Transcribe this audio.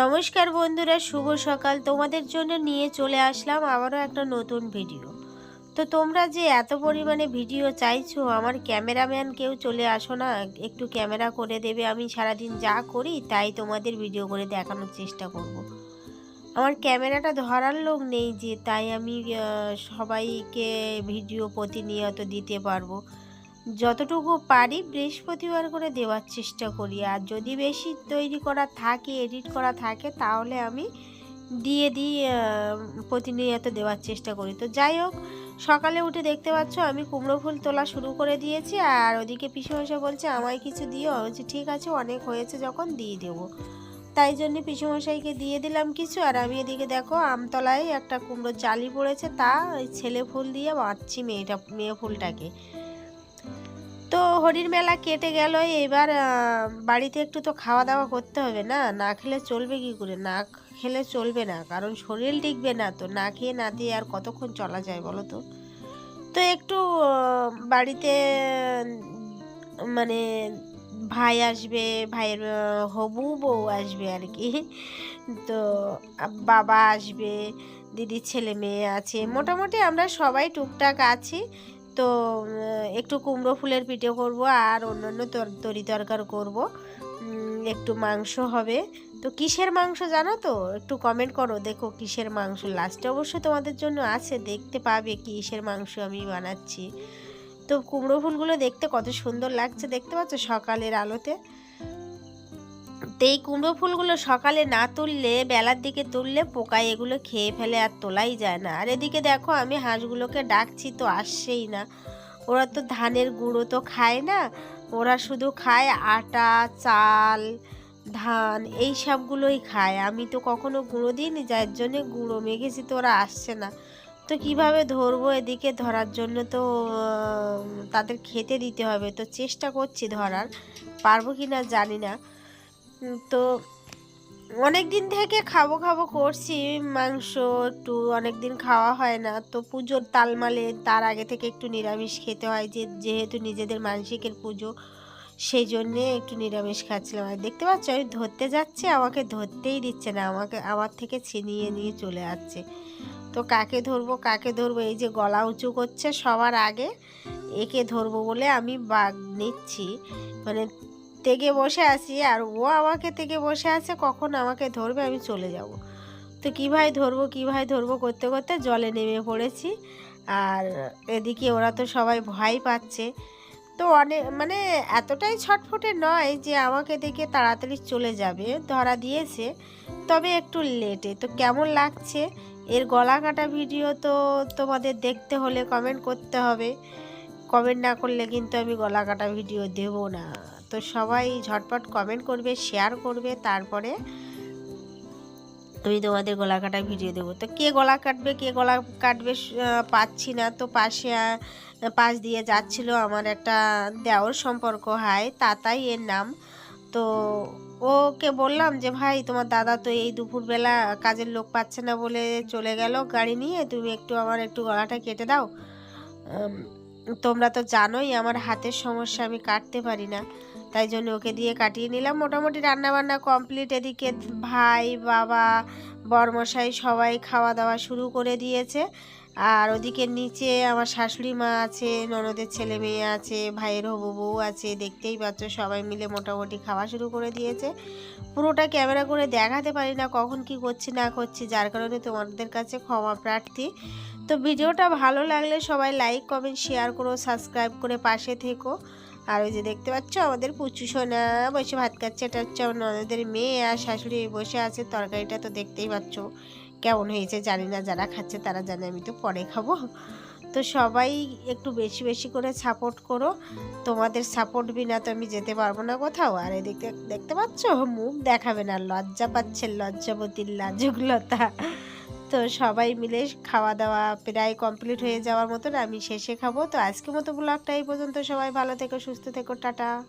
নমস্কার বন্ধুরা, শুভ সকাল। তোমাদের জন্য নিয়ে চলে আসলাম আবারও একটা নতুন ভিডিও। তো তোমরা যে এত পরিমাণে ভিডিও চাইছো, আমার ক্যামেরাম্যান কেউ চলে আসো না, একটু ক্যামেরা করে দেবে। আমি সারাদিন যা করি, তাই তোমাদের ভিডিও করে দেখানোর চেষ্টা করব। আমার ক্যামেরাটা ধরার লোক নেই যে, তাই আমি সবাইকে ভিডিও প্রতিনিয়ত দিতে পারব। যতটুকু পারি বৃহস্পতিবার করে দেওয়ার চেষ্টা করি। আর যদি বেশি তৈরি করা থাকে এডিট করা থাকে, তাহলে আমি দিয়ে দিই প্রতিনিয়ত দেওয়ার চেষ্টা করি। তো যাই হোক, সকালে উঠে দেখতে পাচ্ছ আমি কুমড়ো ফুল তোলা শুরু করে দিয়েছি। আর ওদিকে পিসুমশাই বলছে, আমায় কিছু দিও? বলছি, ঠিক আছে, অনেক হয়েছে যখন দিয়ে দেবো। তাই জন্য পিসুমশাইকে দিয়ে দিলাম কিছু। আর আমি এদিকে দেখো, আমতলায় একটা কুমড়ো জালি পড়েছে, তা ছেলে ফুল দিয়ে বাঁধছি মেয়েটা, মেয়ে ফুলটাকে। তো হরির মেলা কেটে গেল, এবার বাড়িতে একটু তো খাওয়া দাওয়া করতে হবে না। না খেলে চলবে কি করে? না খেলে চলবে না, কারণ শরীর টিকবে না তো। না খেয়ে না দিয়ে আর কতক্ষণ চলা যায় বলো তো? তো একটু বাড়িতে মানে ভাই আসবে, ভাইয়ের হবু বউ আসবে আর কি। তো বাবা আসবে, দিদির ছেলে মেয়ে আছে। মোটামুটি আমরা সবাই টুকটাক আছি। তো একটু কুমড়ো ফুলের পিঠে করব আর অন্যান্য তর- তরি তরকার করব। একটু মাংস হবে। তো কিসের মাংস জানো তো? একটু কমেন্ট করো, দেখো কিসের মাংস। লাস্টে অবশ্য তোমাদের জন্য আছে, দেখতে পাবে কিসের মাংস আমি বানাচ্ছি। তো কুমড়ো ফুলগুলো দেখতে কত সুন্দর লাগছে, দেখতে পাচ্ছ সকালের আলোতে? এই কুমড়ো ফুলগুলো সকালে না তুললে, বেলার দিকে তুললে পোকায় এগুলো খেয়ে ফেলে আর তোলাই যায় না। আর এদিকে দেখো, আমি হাঁসগুলোকে ডাকছি তো আসছেই না। ওরা তো ধানের গুঁড়ো তো খায় না। ওরা শুধু খায় আটা, চাল, ধান, এই সবগুলোই খায়। আমি তো কখনো গুঁড়ো দিইনি, যার জন্যে গুঁড়ো মেখেছি তো ওরা আসছে না। তো কীভাবে ধরবো এদিকে? ধরার জন্য তো তাদের খেতে দিতে হবে। তো চেষ্টা করছি ধরার। পারব কি না জানি না। তো অনেক দিন থেকে খাব খাব করছি, মাংস একটু অনেক দিন খাওয়া হয় না। তো পুজোর তালমালে তার আগে থেকে একটু নিরামিষ খেতে হয়, যে, যেহেতু নিজেদের মানসিকের পুজো, সেই জন্যে একটু নিরামিষ খাচ্ছিলাম। আর দেখতে পাচ্ছ আমি ধরতে যাচ্ছি, আমাকে ধরতেই দিচ্ছে না, আমাকে আমার থেকে ছিনিয়ে নিয়ে চলে যাচ্ছে তো কাকে ধরবো কাকে ধরবো, এই যে গলা উঁচু করছে সবার আগে, একে ধরবো বলে আমি বাঘ নিচ্ছি। মানে তেগে বসে আছি আর ও আমাকে থেকে বসে আছে, কখন আমাকে ধরবে আমি চলে যাব। তো কীভাবে ধরবো কীভাবে ধরবো করতে করতে জলে নেমে পড়েছি। আর এদিকে ওরা তো সবাই ভয় পাচ্ছে। তো অনেক মানে এতটাই ছটফটে নয় যে আমাকে দেখে তাড়াতাড়ি চলে যাবে, ধরা দিয়েছে। তবে একটু লেটে। তো কেমন লাগছে? এর গলা কাটা ভিডিও তো তোমাদের দেখতে হলে কমেন্ট করতে হবে। কমেন্ট না করলে কিন্তু আমি গলা কাটা ভিডিও দেব না। তো সবাই ঝটপট কমেন্ট করবে শেয়ার করবে, তারপরে আমি তোমাদের গলা কাটা ভিডিও দেবো। তো কে গলা কাটবে, কে গলা কাটবে পাচ্ছি না। তো পাশে পাশ দিয়ে যাচ্ছিল আমার একটা দেওর সম্পর্ক হয় তাতাই এর নাম। তো ওকে বললাম যে, ভাই, তোমার দাদা তো এই দুপুরবেলা কাজের লোক পাচ্ছে না বলে চলে গেল গাড়ি নিয়ে। তুমি একটু আমার একটু গলাটা কেটে দাও। তোমরা তো জানোই আমার হাতের সমস্যা, আমি কাটতে পারি না। তাই জন্য ওকে দিয়ে কাটিয়ে নিলাম। মোটামুটি রান্না বান্না কমপ্লিট এদিকে ভাই, বাবা, বরমশাই সবাই খাওয়া দাওয়া শুরু করে দিয়েছে। আর ওদিকে নিচে আমার শাশুড়ি মা আছে, ননদের ছেলে মেয়ে আছে, ভাইয়ের হবু বউ আছে, দেখতেই পাচ্ছ সবাই মিলে মোটামুটি খাওয়া শুরু করে দিয়েছে। পুরোটা ক্যামেরা করে দেখাতে পারি না কখন কি করছি না করছি, যার কারণে তোমাদের কাছে ক্ষমা প্রার্থী। তো ভিডিওটা ভালো লাগলে সবাই লাইক, কমেন্ট, শেয়ার করো, সাবস্ক্রাইব করে পাশে থেকো। আর ওই যে দেখতে পাচ্ছ আমাদের পুচু সোনা বসে ভাত খাচ্ছে, এটা হচ্ছে আমার মেয়ে আর শাশুড়ি বসে আছে, তরকারিটা তো দেখতেই পাচ্ছ। কেমন হয়েছে জানি না, যারা খাচ্ছে তারা জানে, আমি তো পরে খাব। তো সবাই একটু বেশি বেশি করে সাপোর্ট করো। তোমাদের সাপোর্ট বিনা তো আমি যেতে পারব না কোথাও। আর এদিকে দেখতে পাচ্ছ, মুখ দেখাবে না, লজ্জা পাচ্ছে, লজ্জাবতীর লাজুকলতা। তো সবাই মিলে খাওয়া দাওয়া প্রায় কমপ্লিট হয়ে যাওয়ার মতন আমি শেষে খাব। তো আজকের মতো ব্লগটা এই পর্যন্ত। সবাই ভালো থেকো, সুস্থ থেকো, টাটা।